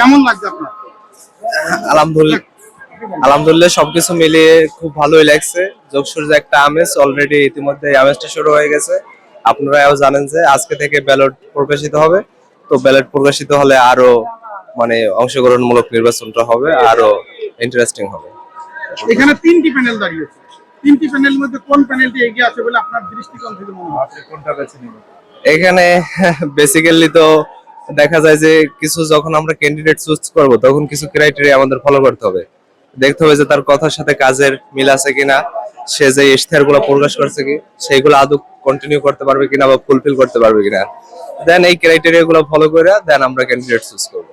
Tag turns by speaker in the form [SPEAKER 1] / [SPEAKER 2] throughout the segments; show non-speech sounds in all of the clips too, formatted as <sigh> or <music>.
[SPEAKER 1] কেমন লাগছে আপনার?
[SPEAKER 2] আলহামদুলিল্লাহ। আলহামদুলিল্লাহ সবকিছু মিলিয়ে খুব ভালোই লাগছে। যোগসুর যে একটা আমেজ অলরেডি ইতিমধ্যে আমেজটা শুরু হয়ে গেছে। আপনারাও জানেন যে আজকে থেকে ব্যালট প্রকাশিত হবে। তো ব্যালট প্রকাশিত হলে আরও মানে অংশগ্রহণমূলক নির্বাচনটা হবে আরও ইন্টারেস্টিং হবে।
[SPEAKER 1] এখানে তিনটি প্যানেল দাঁড়িয়েছে তিনটি প্যানেলের মধ্যে কোন প্যানেলটি এগিয়ে আছে বলে আপনার দৃষ্টিকোণ থেকে মনে হয়?
[SPEAKER 3] কোনটা বেছে নেবেন?
[SPEAKER 2] এখানে <laughs> বেসিক্যালি তো দেখা যায় যে কিছু যখন আমরা ক্যান্ডিডেট চুজ করব তখন কিছু ক্রাইটেরিয়া আমাদের ফলো করতে হবে। দেখতে হবে যে তার কথার সাথে কাজের মিল আছে কিনা সে যে ইশতেহারগুলো প্রকাশ করছে কি সেইগুলো আদৌ কন্টিনিউ করতে পারবে কিনা বা ফুলফিল করতে পারবে কিনা। দেন এই ক্রাইটেরিয়া গুলো ফলো করে দেন আমরা ক্যান্ডিডেট চুজ করব।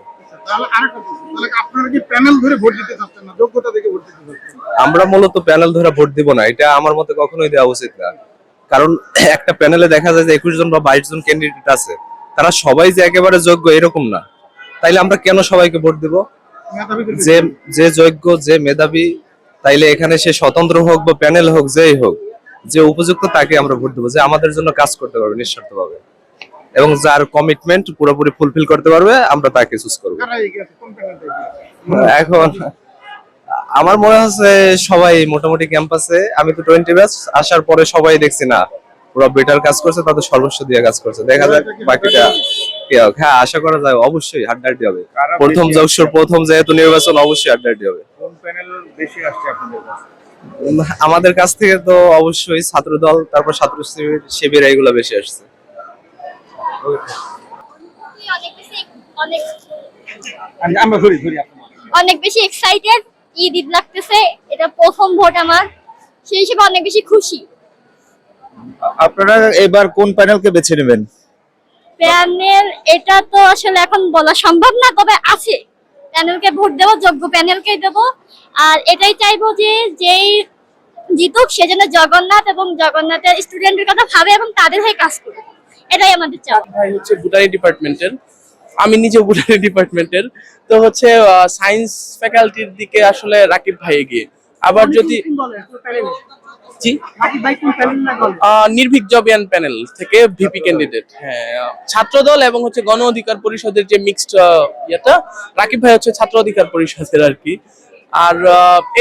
[SPEAKER 2] আমরা মূলত প্যানেল ধরে ভোট দিব না এটা আমার মতে কখনোই দেওয়া উচিত না। কারণ একটা প্যানেলে দেখা যায় যে একুশ জন বা বাইশ জন ক্যান্ডিডেট আছে। তারা সবাই যে একেবারে যোগ্য এরকম না। তাইলে আমরা কেন সবাইকে ভোট দিব? যে যে যোগ্য যে মেধাবী তাইলে এখানে সে স্বতন্ত্র হোক বা প্যানেল হোক যেই হোক যে উপযুক্ত তাকে আমরা ভোট দেবো যে আমাদের জন্য কাজ করতে পারবে নিঃস্বার্থ ভাবে এবং যার কমিটমেন্ট পুরোপুরি ফুলফিল করতে পারবে আমরা তাকে চুজ করব। এখন আমার মনে হচ্ছে সবাই মোটামুটি ক্যাম্পাসে আমি তো টোয়েন্টি ব্যাচ আসার পরে সবাই দেখছি না। পুরো বেটার কাজ করছে তাদের সর্বস্ব দিয়ে কাজ করছে। দেখা যাক বাকিটা হোক হ্যাঁ। আশা করা যায় অবশ্যই হাড্ডাহাড্ডি হবে। প্রথম যশোর প্রথম যেহেতু নির্বাচন অবশ্যই হাড্ডাহাড্ডি হবে।
[SPEAKER 3] কোন প্যানেল বেশি আসছে আপনাদের কাছে?
[SPEAKER 2] আমাদের কাছ থেকে তো অবশ্যই ছাত্র দল তারপর ছাত্র শিবির শিবির এইগুলো বেশি আসছে।
[SPEAKER 4] অনেক বেশি এক্সাইটেড ঈদ ঈদ লাগতেছে এটা প্রথম ভোট আমার। সেই হিসেবে অনেক বেশি খুশি।
[SPEAKER 3] আপনারা এবার কোন প্যানেলকে বেছে নেবেন?
[SPEAKER 4] প্যানেল এটা তো আসলে এখন বলা সম্ভব না তবে আছে। প্যানেলকে ভোট দেবো যোগ্য প্যানেলকে দেবো। আর এটাই চাইব যে যেই জিতুক সে যেন জগন্নাথ এবং জগন্নাথের স্টুডেন্টের কথা ভাবে এবং তাদের হয়ে কাজ করে এটাই আমাদের চাওয়া।
[SPEAKER 5] ভাই হচ্ছে বুটারি ডিপার্টমেন্টের। আমি নিজে বুটারি ডিপার্টমেন্টের। তো হচ্ছে সায়েন্স ফ্যাকাল্টির দিকে আসলে রাকিব ভাই এগিয়ে। আবার যদি জি? নির্ভীক জবিয়ান প্যানেল থেকে ভিপি ক্যান্ডিডেট হ্যাঁ ছাত্রদল এবং হচ্ছে গণ অধিকার পরিষদের যে মিক্সড ইয়েটা রাকিব ভাই হচ্ছে ছাত্র অধিকার পরিষদের আর কি। আর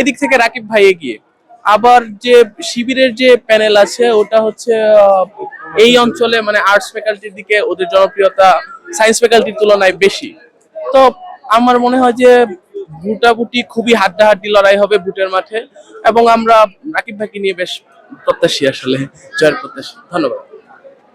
[SPEAKER 5] এদিক থেকে রাকিব ভাই এগিয়ে। আবার যে শিবিরের যে প্যানেল আছে ওটা হচ্ছে এই অঞ্চলে মানে আর্টস ফ্যাকাল্টির দিকে ওদের জনপ্রিয়তা সায়েন্স ফ্যাকাল্টির তুলনায় বেশি। তো আমার মনে হয় যে ভুটাভুটি খুবই হাড্ডাহাড্ডি লড়াই হবে ভুটের মাঠে, এবং আমরা রাকিব ভাইকে নিয়ে বেশ প্রত্যাশী আসলে, জয়ের প্রত্যাশী। ধন্যবাদ।